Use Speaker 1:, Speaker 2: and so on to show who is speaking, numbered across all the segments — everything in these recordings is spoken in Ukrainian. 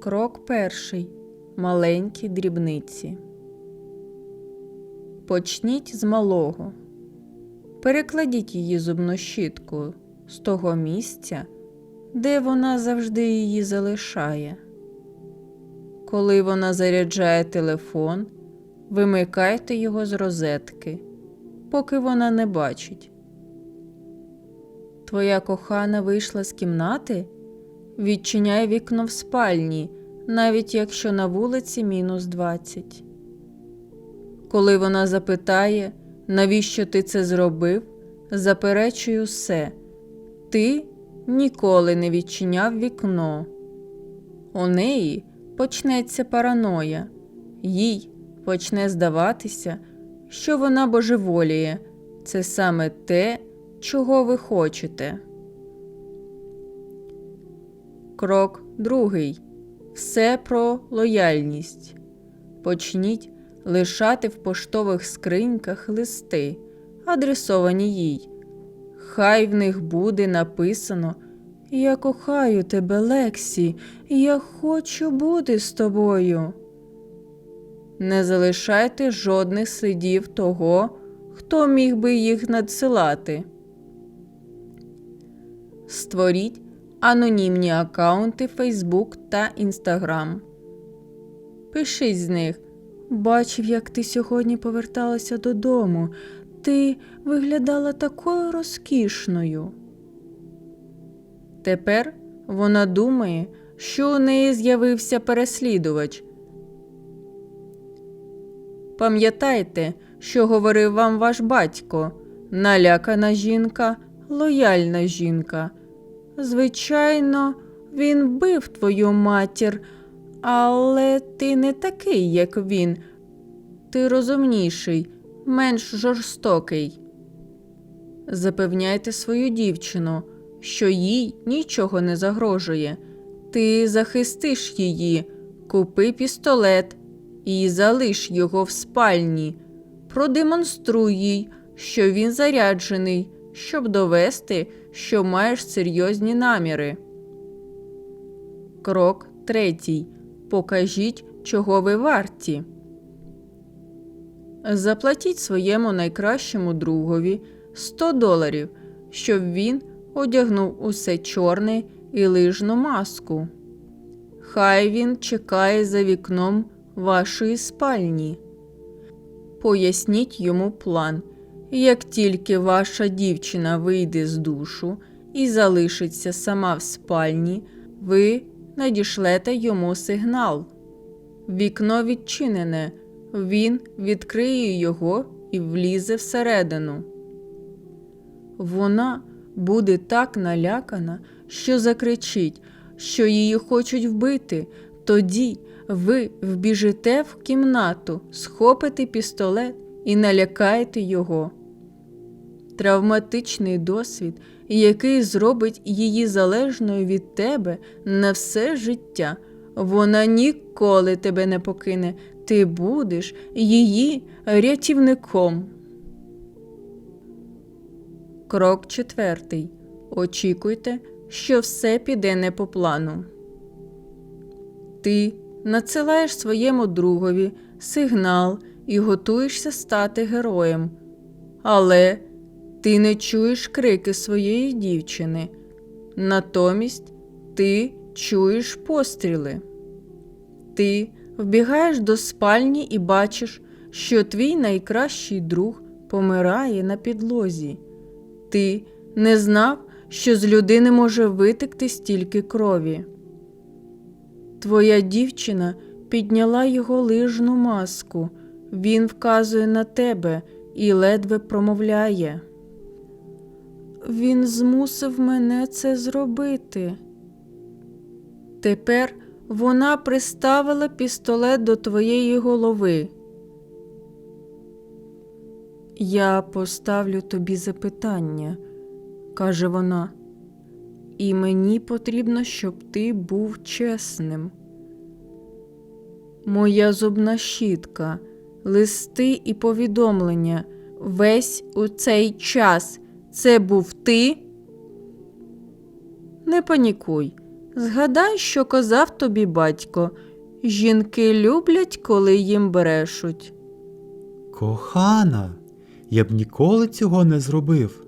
Speaker 1: Крок перший. Маленькі дрібниці. Почніть з малого. Перекладіть її зубну щітку з того місця, де вона завжди її залишає. Коли вона заряджає телефон, вимикайте його з розетки, поки вона не бачить. Твоя кохана вийшла з кімнати? Відчиняй вікно в спальні, навіть якщо на вулиці мінус 20. Коли вона запитає, навіщо ти це зробив, заперечуй усе. Ти ніколи не відчиняв вікно. У неї почнеться параноя, їй почне здаватися, що вона божеволіє. Це саме те, чого ви хочете. Крок другий. Все про лояльність. Почніть лишати в поштових скриньках листи, адресовані їй. Хай в них буде написано Я кохаю тебе, Лексі, я хочу бути з тобою. Не залишайте жодних слідів того, хто міг би їх надсилати. Створіть анонімні аккаунти Facebook та Instagram. Пишіть з них. Бачив, як ти сьогодні поверталася додому. Ти виглядала такою розкішною. Тепер вона думає, що у неї з'явився переслідувач. Пам'ятайте, що говорив вам ваш батько налякана жінка, лояльна жінка. Звичайно, він бив твою матір, але ти не такий, як він. Ти розумніший, менш жорстокий. Запевняйте свою дівчину, що їй нічого не загрожує. Ти захистиш її, купи пістолет і залиш його в спальні. Продемонструй їй, що він заряджений, щоб довести, що маєш серйозні наміри. Крок третій. Покажіть, чого ви варті. Заплатіть своєму найкращому другові 100 доларів, щоб він одягнув усе чорне і лижну маску. Хай він чекає за вікном вашої спальні. Поясніть йому план. Як тільки ваша дівчина вийде з душу і залишиться сама в спальні, ви надішлете йому сигнал. Вікно відчинене, він відкриє його і влізе всередину. Вона буде так налякана, що закричить, що її хочуть вбити. Тоді ви вбіжите в кімнату, схопите пістолет і налякаєте його. Травматичний досвід, який зробить її залежною від тебе на все життя. Вона ніколи тебе не покине, ти будеш її рятівником. Крок четвертий. Очікуйте, що все піде не по плану. Ти надсилаєш своєму другові сигнал і готуєшся стати героєм. Але ти не чуєш крики своєї дівчини. Натомість ти чуєш постріли. Ти вбігаєш до спальні і бачиш, що твій найкращий друг помирає на підлозі. Ти не знав, що з людини може витекти стільки крові. Твоя дівчина підняла його лижну маску. Він вказує на тебе і ледве промовляє. Він змусив мене це зробити. Тепер вона приставила пістолет до твоєї голови. Я поставлю тобі запитання, каже вона, і мені потрібно, щоб ти був чесним. Моя зубна щітка, листи і повідомлення весь у цей час це був ти? Не панікуй. Згадай, що казав тобі батько. Жінки люблять, коли їм брешуть.
Speaker 2: Кохана, я б ніколи цього не зробив.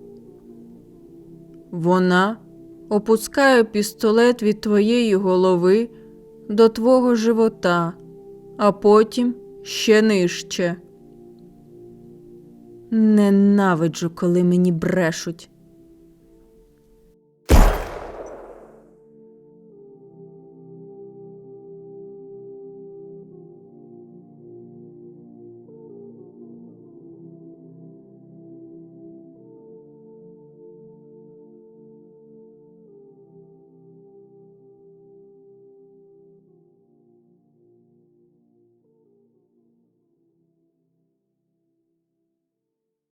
Speaker 1: Вона опускає пістолет від твоєї голови до твого живота, а потім ще нижче. Ненавиджу, коли мені брешуть.